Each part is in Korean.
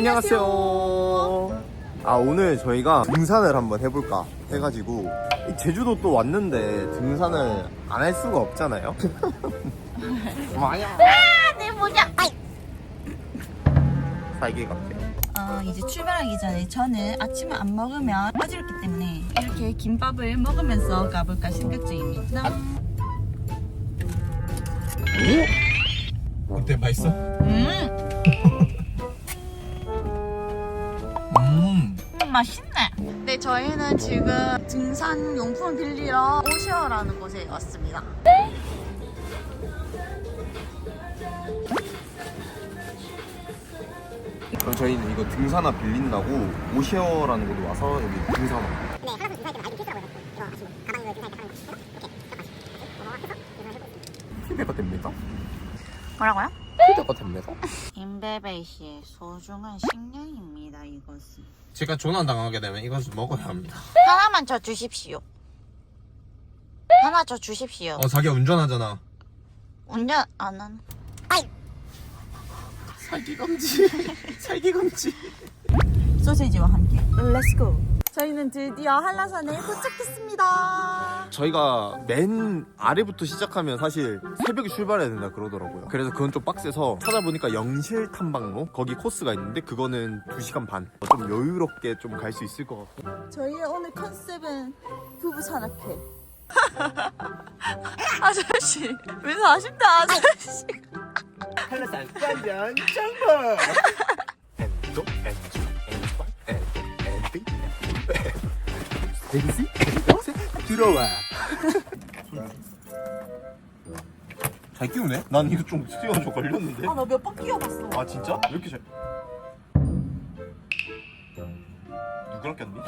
안녕하세요. 아 오늘 저희가 등산을 한번 해볼까 해가지고 이 제주도 또 왔는데 등산을 안 할 수가 없잖아요. 뭐야? 내 모자. 아이. 살기 같아. 어, 이제 출발하기 전에 저는 아침을 안 먹으면 어지럽기 때문에 이렇게 김밥을 먹으면서 가볼까 생각 중입니다. 어때 맛있어? 음, 맛있네. 네, 저희는 지금 등산 용품 빌리러 오시어라는 곳에 왔습니다. 그럼 저희는 이거 등산화 빌린다고 오시어라는 곳에 와서 여기 등산화. 네, 하나씩 등산할 때는 아이들 필수라고 해서 이거 아시고 가방을 등산할 때 하는 거 이렇게 섞어가지고 이거 해서 해보고 피드가 됩니까? 뭐라고요? 피드가 됩니까? 임베베 씨의 소중한 식량입니다. 이것은 제가 조난 당하게 되면 이것을 먹어야 합니다. 하나만 저 주십시오. 하나 저 주십시오. 어 자기가 운전하잖아. 운전 안 한. 살기 금지. 살기 금지. 소세지와 함께 렛츠고 저희는 드디어 한라산에 도착했습니다 저희가 맨 아래부터 시작하면 사실 새벽에 출발해야 된다 그러더라고요. 그래서 그건 좀 빡세서 찾아보니까 영실 탐방로? 거기 코스가 있는데 그거는 2시간 반. 좀 여유롭게 좀 갈 수 있을 것 같고. 저희의 오늘 컨셉은 부부 산악회. 아저씨 왜 아쉽다 아저씨. 한라산 완전 정보. 엔도 엔주 엔과 엔도 엔비 엔시 들어와. 잘 끼우네? 난 이거 좀좀 걸렸는데. 아 나 몇 번 끼워봤어 아 진짜? 왜 이렇게 잘? 누구랑 꼈니?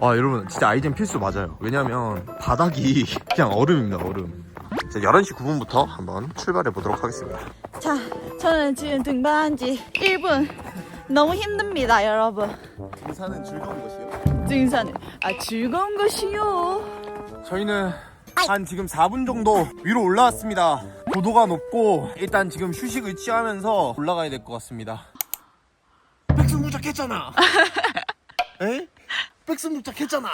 와 여러분 진짜 아이젠 필수 맞아요 왜냐면 바닥이 그냥 얼음입니다 얼음 자 11시 9분부터 한번 출발해 보도록 하겠습니다 자 저는 지금 등반한 지 1분 너무 힘듭니다 여러분 등산은 즐거운 것이요 등산은 아 즐거운 것이요. 저희는 한 지금 4분 정도 위로 올라왔습니다. 고도가 높고 일단 지금 휴식을 취하면서 올라가야 될 것 같습니다. 백승 도착했잖아. 에? 백승 도착했잖아.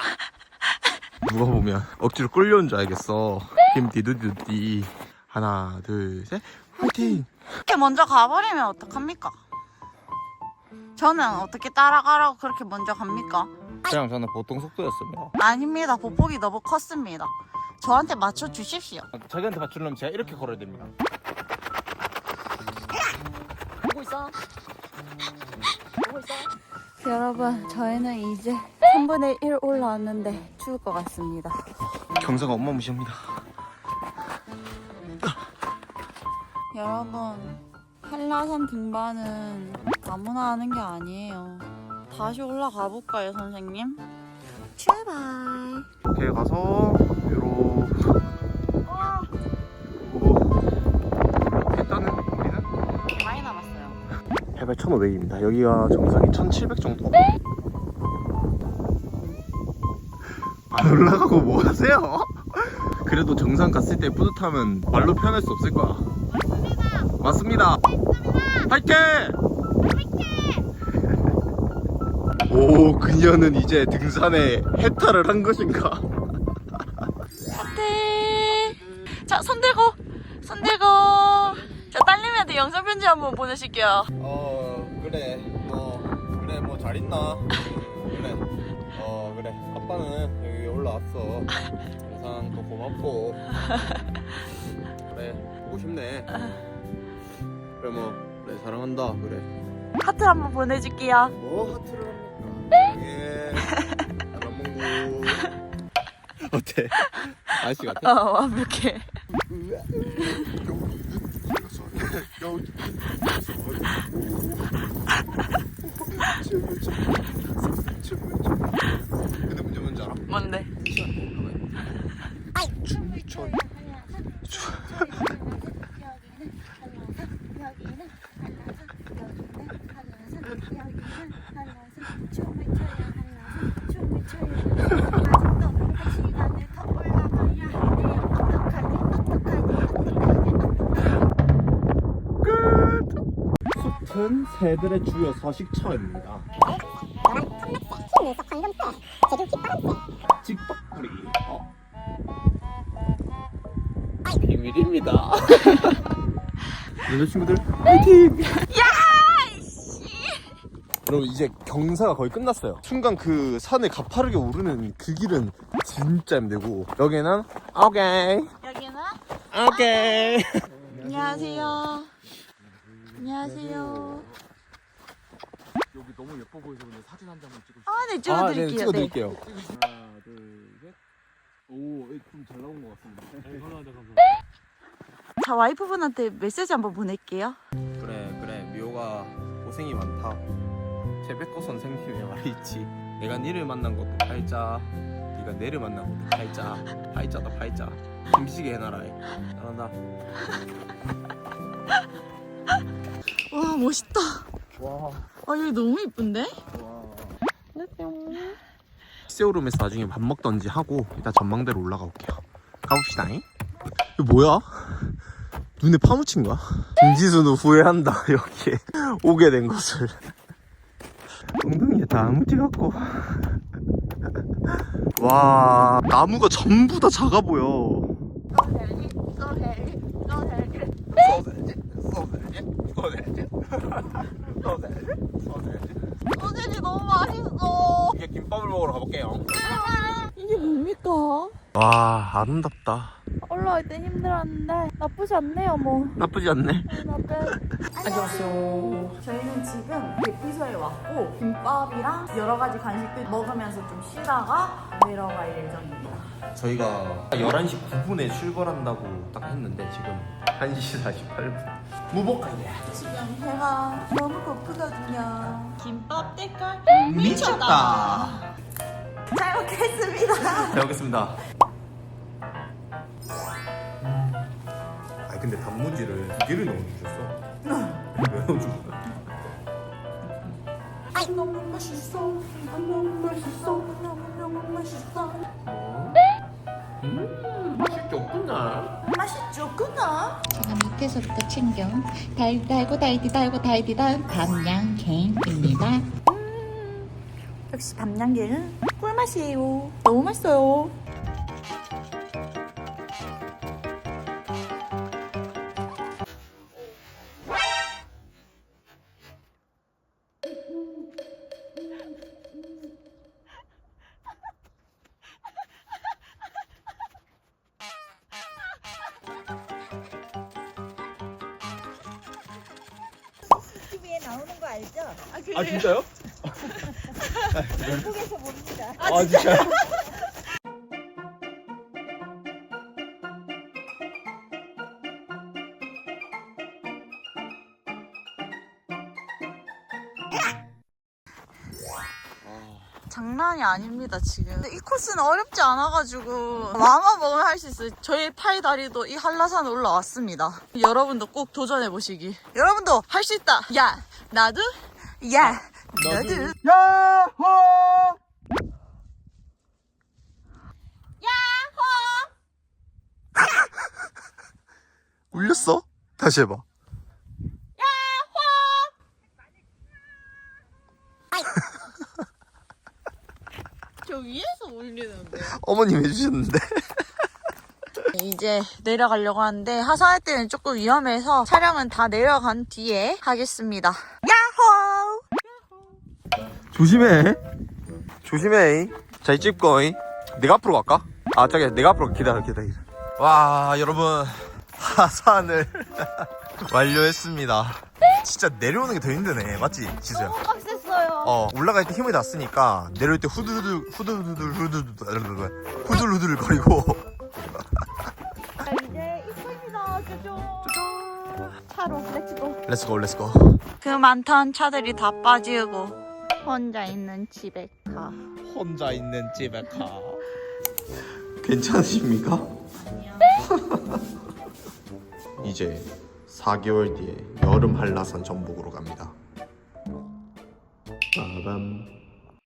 누가 보면 억지로 끌려온 줄 알겠어. 김디두두디 하나 둘 셋. 화이팅! 이렇게 먼저 가버리면 어떡합니까? 저는 어떻게 따라가라고 그렇게 먼저 갑니까? 그냥 저는 보통 속도였습니다 아닙니다. 보폭이 너무 컸습니다. 저한테 맞춰 주십시오. 자기한테 맞추려면 제가 이렇게 걸어야 됩니다 보고 있어. 보고 있어. 여러분, 저희는 이제 3분의 1 올라왔는데 추울 것 같습니다. 경사가 어마무시합니다 여러분, 한라산 등반은 아무나 하는 게 아니에요. 다시 올라가 볼까요, 선생님? 출발. 이렇게 가서 요로 일단은 우리는 많이 남았어요. 해발 1500입니다 여기가 정상이 1700 정도 안 올라가고 뭐 하세요? 그래도 정상 갔을 때 뿌듯함은 말로 표현할 수 없을 거야 맞습니다 맞습니다 화이팅! 오 그녀는 이제 등산에 해탈을 한 것인가? 네. 자, 손 들고, 손 들고. 자, 딸님한테 영상 편지 한번 보내실게요. 어 그래. 뭐 그래 뭐 잘 있나? 그래. 어 그래. 아빠는 여기 올라왔어. 항상 더 고맙고. 그래 보고 싶네. 그래 뭐 그래 사랑한다. 그래. 하트 한번 보내줄게요. 뭐 하트를 어때 아저씨 같아 어, 완벽해. 근데 문제 뭔지 알아? 뭔데? 춤을 춰 이곳은 새들의 주요 서식처입니다. 직박구리. 어. 비밀입니다. 여자친구들 화이팅! 여러분 이제 경사가 거의 끝났어요. 순간 그 산을 가파르게 오르는 그 길은 진짜 힘들고 여기는 오케이 여기는 오케이 안녕하세요. 안녕하세요. 여기 너무 예뻐 보여서 근데 사진 한 장만 찍고 아, 네, 아, 찍어드릴게요. 네, 찍어드릴게요. 싶어. 하나, 둘, 셋. 오, 좀 잘 나온 것 같습니다. 네, 감사합니다, 감사합니다. 자, 와이프분한테 메시지 한번 보낼게요. 그래 그래 미호가 고생이 많다. 제베코 선생님의 말이 있지. 내가 니를 만난 것도 팔자. 네가 내를 만난 것도 팔자. 팔자다 팔자. 힘시게 해놔라. 잘한다. 와, 멋있다. 와. 아, 여기 너무 이쁜데? 세오룸에서 나중에 밥 먹던지 하고 이따 전망대로 올라가 볼게요. 가봅시다. 잉 이거 뭐야? 눈에 파묻힌 거야? 김지수는 후회한다. 여기에 오게 된 것을. 엉덩이에 다 아무지 같고. 와 나무가 전부 다 작아 보여. 소세지 너무 맛있어. 이제 김밥을 먹으러 가볼게요. 이게 뭡니까? 와 아름답다. 땐 힘들었는데 나쁘지 않네요, 뭐. 나쁘지 않네. 나빼. 안녕하세요. 저희는 지금 대피소에 왔고 김밥이랑 여러 가지 간식들 먹으면서 좀 쉬다가 내려갈 예정입니다. 저희가 11시 9분에 출발한다고 딱 했는데 지금 1시 48분. 무복하게. 지금 배가 너무 고프거든요. 김밥 때깔 미쳤다. 잘 먹겠습니다. 잘 먹겠습니다. 근데 단무지를 두 개를 넣어주셨어. 왜 넣어준 거야? 너무 맛있어. 너무 맛있어. 너무 너무 맛있어. 음 맛있지 없구나. 맛있죠, 구나? 제가 밑에서부터 챙겨 달, 달고 달디 달고 달디 달 밤양 개입니다 역시 밤양갱은 꿀맛이에요. 너무 맛있어요. 알죠? 아 진짜요? 한국에서 봅니다. 아 진짜요? 장난이 아닙니다 지금. 근데 이 코스는 어렵지 않아가지고 마음만 먹으면 할 수 있어요. 저희 팔 다리도 이 한라산 올라왔습니다. 여러분도 꼭 도전해 보시기. 여러분도 할 수 있다. 야 나도? 야 나도, 야호! 울렸어? 다시 해봐. 저 위에서 울리는데 어머님 해주셨는데. 이제 내려가려고 하는데 하산할 때는 조금 위험해서 촬영은 다 내려간 뒤에 하겠습니다 야호 조심해. 조심해. 자, 이 집 거이. 내가 앞으로 갈까? 아, 저기, 내가 앞으로 기다려, 기다려. 와, 여러분. 하산을 완료했습니다. 진짜 내려오는 게 더 힘드네. 맞지, 지수야? 어, 올라갈 때 힘을 다 쓰니까 내려올 때 후두두두, 후두두두, 후두두두, 후들후들 거리고. 이제 입구입니다 쪼쪼 차로 렛츠고 렛츠고, 렛츠고. 그 많던 차들이 다 빠지고 혼자 있는 집에 가 혼자 있는 집에 가. 괜찮으십니까? 이제 4개월 뒤에 여름 한라산 전복으로 갑니다. 빠밤.